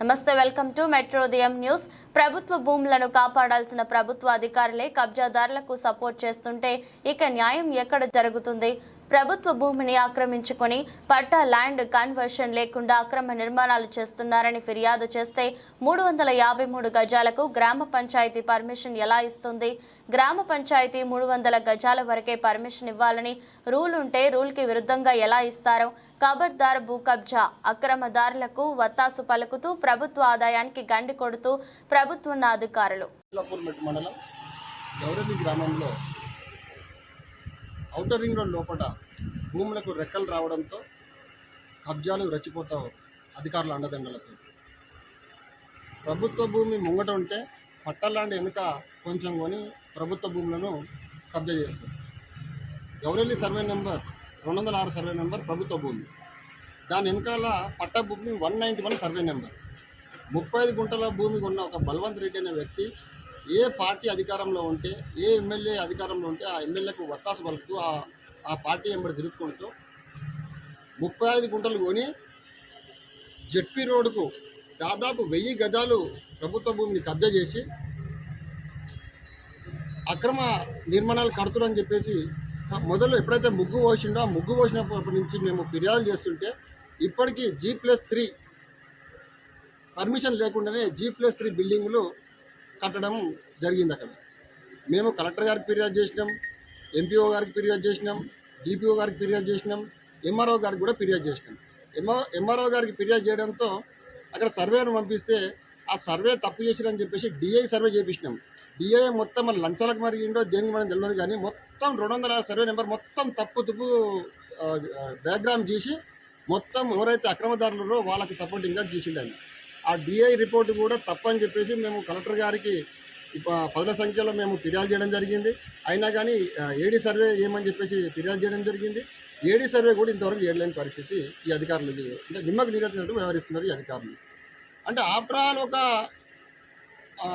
నమస్తే welcome to మెట్రోదయం news. ప్రభుత్వ భూములను కాపాడాల్సిన ప్రభుత్వ అధికారులే కబ్జాదారులకు సపోర్ట్ చేస్తుంటే ఇక న్యాయం ఎక్కడ జరుగుతుంది? ప్రభుత్వ భూమిని ఆక్రమించుకొని పట్టా ల్యాండ్ కన్వర్షన్ లేకుండా అక్రమ నిర్మాణాలు చేస్తున్నారని ఫిర్యాదు చేస్తే మూడు వందల యాభై మూడు గజాలకు గ్రామ పంచాయతీ పర్మిషన్ ఎలా ఇస్తుంది? గ్రామ పంచాయతీ మూడు వందల గజాల వరకే పర్మిషన్ ఇవ్వాలని రూల్ ఉంటే రూల్కి విరుద్ధంగా ఎలా ఇస్తారో? కబర్దార్ భూ కబ్జా. అక్రమదారులకు వత్తాసు పలుకుతూ ప్రభుత్వ ఆదాయానికి గండి కొడుతూ ప్రభుత్వ అధికారులు గ్రామంలో ఔటర్ రింగ్ రోడ్ లోపల భూములకు రెక్కలు రావడంతో కబ్జాలు రెచ్చిపోతావు అధికారుల అండదండలతో. ప్రభుత్వ భూమి ముంగట ఉంటే పట్టలాంటి వెనుక కొంచెం కొని ప్రభుత్వ భూములను కబ్జా చేస్తారు. గౌరెల్లి సర్వే నెంబర్ రెండు వందల ఆరు సర్వే నెంబర్ ప్రభుత్వ భూమి. దాని వెనకాల పట్ట భూమి one ninety one survey number. ముప్పై ఐదు గుంటల భూమి ఉన్న ఒక బల్వంత్ రెడ్డి అనే వ్యక్తి ఏ పార్టీ అధికారంలో ఉంటే ఏ ఎమ్మెల్యే అధికారంలో ఉంటే ఆ ఎమ్మెల్యేకు వత్తాసు పలుకుతూ ఆ ఆ పార్టీ ఎంబడి తిరుగుకుంటూ ముప్పై ఐదు గుంటలు కొని జెడ్పీ రోడ్డుకు దాదాపు వెయ్యి గజాలు ప్రభుత్వ భూమిని కబ్జా చేసి అక్రమ నిర్మాణాలు కడుతురని చెప్పేసి మొదలు ఎప్పుడైతే ముగ్గు పోసిండో ఆ ముగ్గు పోసినప్పటి నుంచి మేము ఫిర్యాదు చేస్తుంటే ఇప్పటికీ జీ ప్లస్ త్రీ పర్మిషన్ లేకుండానే జీ ప్లస్ త్రీ బిల్డింగులు కట్టడం జరిగింది అక్కడ. మేము కలెక్టర్ గారికి ఫిర్యాదు చేసినాం ఎంపీఓ గారికి ఫిర్యాదు చేసినాం డిపిఓ గారికి ఫిర్యాదు చేసినాం ఎంఆర్ఓ గారికి కూడా ఫిర్యాదు చేసినాం. ఎంఆర్ ఎంఆర్ఓ గారికి ఫిర్యాదు చేయడంతో అక్కడ సర్వేను పంపిస్తే ఆ సర్వే తప్పు చేసిరని చెప్పేసి డిఐ సర్వే చేపించినాం. డిఐ మొత్తం మన లంచాలకు మరిగిండో దేనికి మనం తెలియదు కానీ మొత్తం రెండు వందల సర్వే నెంబర్ మొత్తం తప్పు తుప్పు డయాగ్రామ్ గీసి మొత్తం ఎవరైతే అక్రమదారులరో వాళ్ళకి సపోర్టింగ్గా గీసిండని ఆ డిఐ రిపోర్ట్ కూడా తప్పని చెప్పేసి మేము కలెక్టర్ గారికి పదుల సంఖ్యలో మేము ఫిర్యాదు చేయడం జరిగింది. అయినా కానీ ఏడీ సర్వే ఏమని చెప్పేసి ఫిర్యాదు చేయడం జరిగింది. ఏడీ సర్వే కూడా ఇంతవరకు ఏడలేని పరిస్థితి ఈ అధికారులు అంటే నిమ్మకు నీరెత్తినట్టు వ్యవహరిస్తున్నారు ఈ అధికారులు. అంటే ఆఫ్టర్ ఒక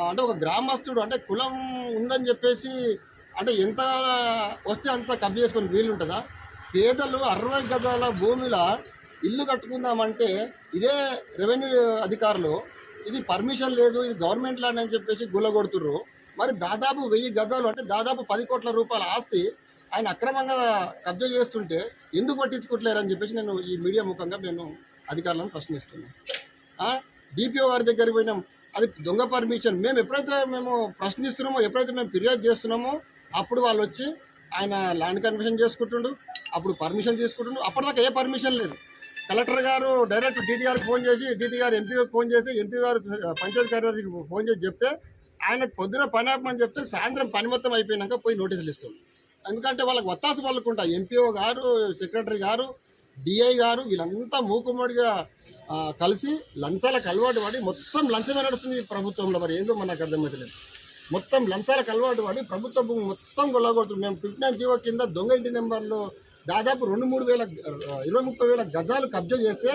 అంటే ఒక గ్రామస్తుడు అంటే కులం ఉందని చెప్పేసి అంటే ఎంత వస్తే అంత కబ్జా చేసుకొని వీలుంటుందా? పేదలు అరవై గజాల భూమిలో ఇల్లు కట్టుకుందామంటే ఇదే రెవెన్యూ అధికారులు ఇది పర్మిషన్ లేదు ఇది గవర్నమెంట్ ల్యాండ్ అని చెప్పేసి గుల్లగొడుతుర్రు. మరి దాదాపు వెయ్యి గజాలు అంటే దాదాపు పది కోట్ల రూపాయల ఆస్తి ఆయన అక్రమంగా కబ్జా చేస్తుంటే ఎందుకు పట్టించుకోవట్లేరని చెప్పేసి నేను ఈ మీడియా ముఖంగా నేను అధికారులను ప్రశ్నిస్తున్నాను. డిపిఓ గారి దగ్గరికి పోయినాం. అది దొంగ పర్మిషన్. మేము ఎప్పుడైతే మేము ప్రశ్నిస్తున్నామో ఎప్పుడైతే మేము ఫిర్యాదు చేస్తున్నామో అప్పుడు వాళ్ళు వచ్చి ఆయన ల్యాండ్ కన్వర్షన్ చేసుకుంటుండు అప్పుడు పర్మిషన్ తీసుకుంటుండు. అప్పటిదాకా ఏ పర్మిషన్ లేదు. కలెక్టర్ గారు డైరెక్ట్ డీటీ గారికి ఫోన్ చేసి డీటీ గారు ఎంపీ ఫోన్ చేసి ఎంపీ గారు పంచాయతీ కార్యదర్శికి ఫోన్ చేసి చెప్తే ఆయన పొద్దున పని ఆపమని చెప్తే సాయంత్రం పని మొత్తం అయిపోయినాక పోయి నోటీసులు ఇస్తాం. ఎందుకంటే వాళ్ళకి వత్తాసు వాళ్ళకు ఉంటాయి ఎంపీఓ గారు సెక్రటరీ గారు డిఐ గారు వీళ్ళంతా మూకుమ్మడిగా కలిసి లంచాలకు అలవాటు పడి మొత్తం లంచమే నడుస్తుంది ప్రభుత్వంలో మరి. ఏందో మనకు అర్థమవుతలేదు మొత్తం లంచాలకు అలవాటు పడి ప్రభుత్వ భూమి మొత్తం కొల్లగొడుతుంది మేము ఫిఫ్టీ జీవో కింద దొంగ ఇంటి నెంబర్లో దాదాపు రెండు మూడు వేల ఇరవై ముప్పై వేల గజాలు కబ్జా చేస్తే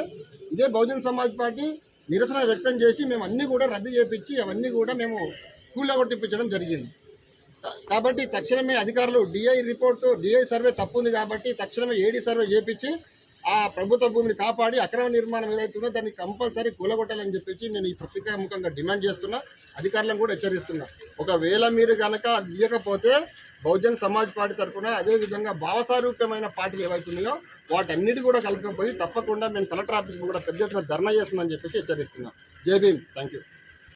ఇదే బహుజన్ సమాజ్ పార్టీ నిరసన వ్యక్తం చేసి మేము అన్నీ కూడా రద్దు చేపించి అవన్నీ కూడా మేము కూలగొట్టిపించడం జరిగింది. కాబట్టి తక్షణమే అధికారులు డిఐ రిపోర్టు డిఐ సర్వే తప్పు ఉంది కాబట్టి తక్షణమే ఏడీ సర్వే చేపించి ఆ ప్రభుత్వ భూమిని కాపాడి అక్రమ నిర్మాణం ఏదైతుందో దాన్ని కంపల్సరీ కూలగొట్టాలని చెప్పేసి నేను ఈ పత్రికాముఖంగా డిమాండ్ చేస్తున్నా. అధికారులను కూడా హెచ్చరిస్తున్నా. ఒకవేళ మీరు కనుక ఇవ్వకపోతే బహుజన్ సమాజ్ పార్టీ తరఫున అదేవిధంగా భావసారూప్యమైన పార్టీలు ఏవైతున్నాయో వాటన్నిటి కూడా కలిపిపోయి తప్పకుండా మేము కలెక్టర్ ఆఫీస్కి కూడా పెద్ద ఎత్తున ధర్నా చేస్తుందని చెప్పేసి హెచ్చరిస్తున్నాం. జై భీమ్. Thank you